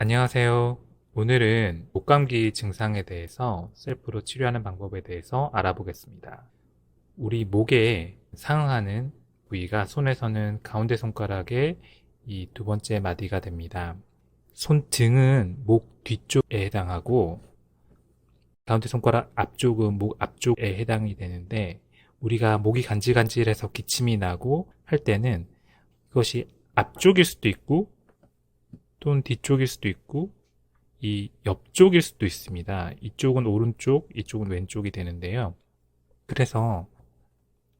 안녕하세요. 오늘은 목감기 증상에 대해서 셀프로 치료하는 방법에 대해서 알아보겠습니다. 우리 목에 상응하는 부위가 손에서는 가운데 손가락의 이 두 번째 마디가 됩니다. 손등은 목 뒤쪽에 해당하고 가운데 손가락 앞쪽은 목 앞쪽에 해당이 되는데 우리가 목이 간질간질해서 기침이 나고 할 때는 그것이 앞쪽일 수도 있고 또는 뒤쪽일 수도 있고 이 옆쪽일 수도 있습니다. 이쪽은 오른쪽, 이쪽은 왼쪽이 되는데요. 그래서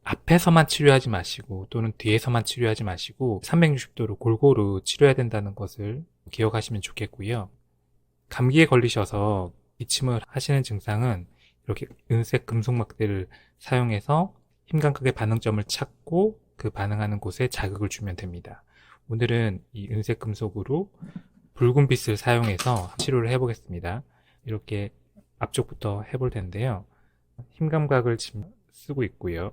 앞에서만 치료하지 마시고 또는 뒤에서만 치료하지 마시고 360도로 골고루 치료해야 된다는 것을 기억하시면 좋겠고요. 감기에 걸리셔서 기침을 하시는 증상은 이렇게 은색 금속막대를 사용해서 힘감각의 반응점을 찾고 그 반응하는 곳에 자극을 주면 됩니다. 오늘은 이 은색 금속으로 붉은 빛을 사용해서 치료를 해보겠습니다. 이렇게 앞쪽부터 해볼 텐데요. 힘 감각을 지금 쓰고 있고요.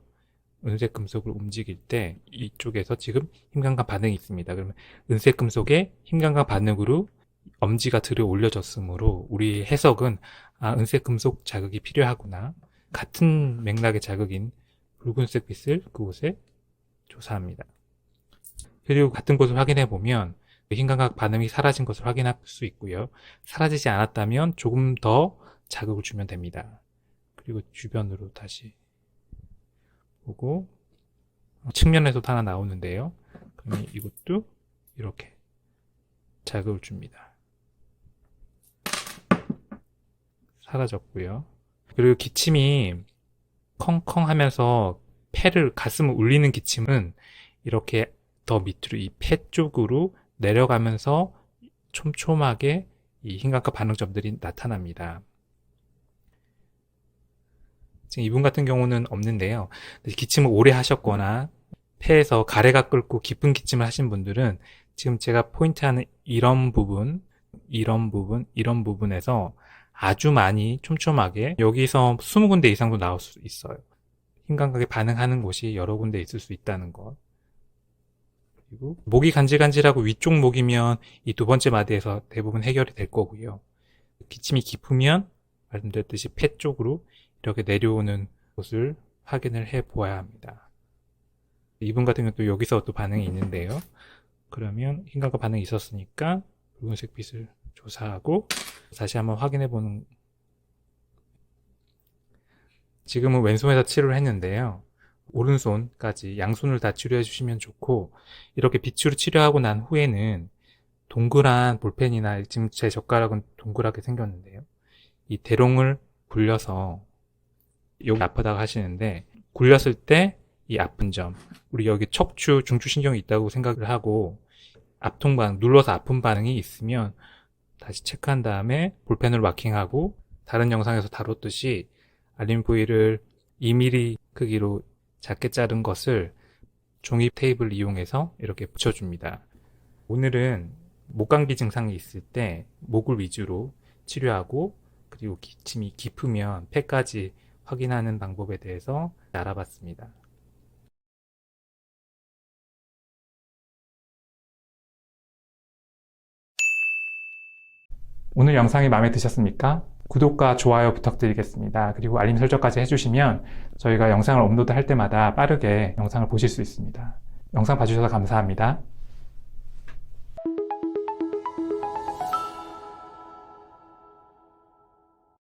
은색 금속을 움직일 때 이쪽에서 지금 힘 감각 반응이 있습니다. 그러면 은색 금속의 힘 감각 반응으로 엄지가 들어 올려졌으므로 우리 해석은 아, 은색 금속 자극이 필요하구나. 같은 맥락의 자극인 붉은색 빛을 그곳에 조사합니다. 그리고 같은 곳을 확인해 보면 힘감각 반응이 사라진 것을 확인할 수 있고요. 사라지지 않았다면 조금 더 자극을 주면 됩니다. 그리고 주변으로 다시 보고 측면에서도 하나 나오는데요. 그러면 이것도 이렇게 자극을 줍니다. 사라졌고요. 그리고 기침이 컹컹 하면서 폐를 가슴을 울리는 기침은 이렇게 더 밑으로 이 폐 쪽으로 내려가면서 촘촘하게 이 흰각과 반응점들이 나타납니다. 지금 이분 같은 경우는 없는데요. 기침을 오래 하셨거나 폐에서 가래가 끓고 깊은 기침을 하신 분들은 지금 제가 포인트하는 이런 부분, 이런 부분, 이런 부분에서 아주 많이 촘촘하게 여기서 20군데 이상도 나올 수 있어요. 흰감각에 반응하는 곳이 여러 군데 있을 수 있다는 것. 그리고 목이 간질간질하고 위쪽 목이면 이 두 번째 마디에서 대부분 해결이 될 거고요. 기침이 깊으면 말씀드렸듯이 폐 쪽으로 이렇게 내려오는 곳을 확인을 해 보아야 합니다. 이분 같은 경우는 또 여기서 또 반응이 있는데요. 그러면 흰감각 반응이 있었으니까 붉은색 빛을 조사하고 다시 한번 확인해 보는 지금은 왼손에서 치료를 했는데요. 오른손까지 양손을 다 치료해 주시면 좋고 이렇게 빛으로 치료하고 난 후에는 동그란 볼펜이나 지금 제 젓가락은 동그랗게 생겼는데요. 이 대롱을 굴려서 여기 아프다고 하시는데 굴렸을 때 이 아픈 점 우리 여기 척추 중추 신경이 있다고 생각을 하고 앞통 반응 눌러서 아픈 반응이 있으면 다시 체크한 다음에 볼펜을 마킹하고 다른 영상에서 다뤘듯이 알림 부위를 2mm 크기로 작게 자른 것을 종이 테이블 이용해서 이렇게 붙여줍니다. 오늘은 목감기 증상이 있을 때 목을 위주로 치료하고 그리고 기침이 깊으면 폐까지 확인하는 방법에 대해서 알아봤습니다. 오늘 영상이 마음에 드셨습니까? 구독과 좋아요 부탁드리겠습니다. 그리고 알림 설정까지 해주시면 저희가 영상을 업로드 할 때마다 빠르게 영상을 보실 수 있습니다. 영상 봐주셔서 감사합니다.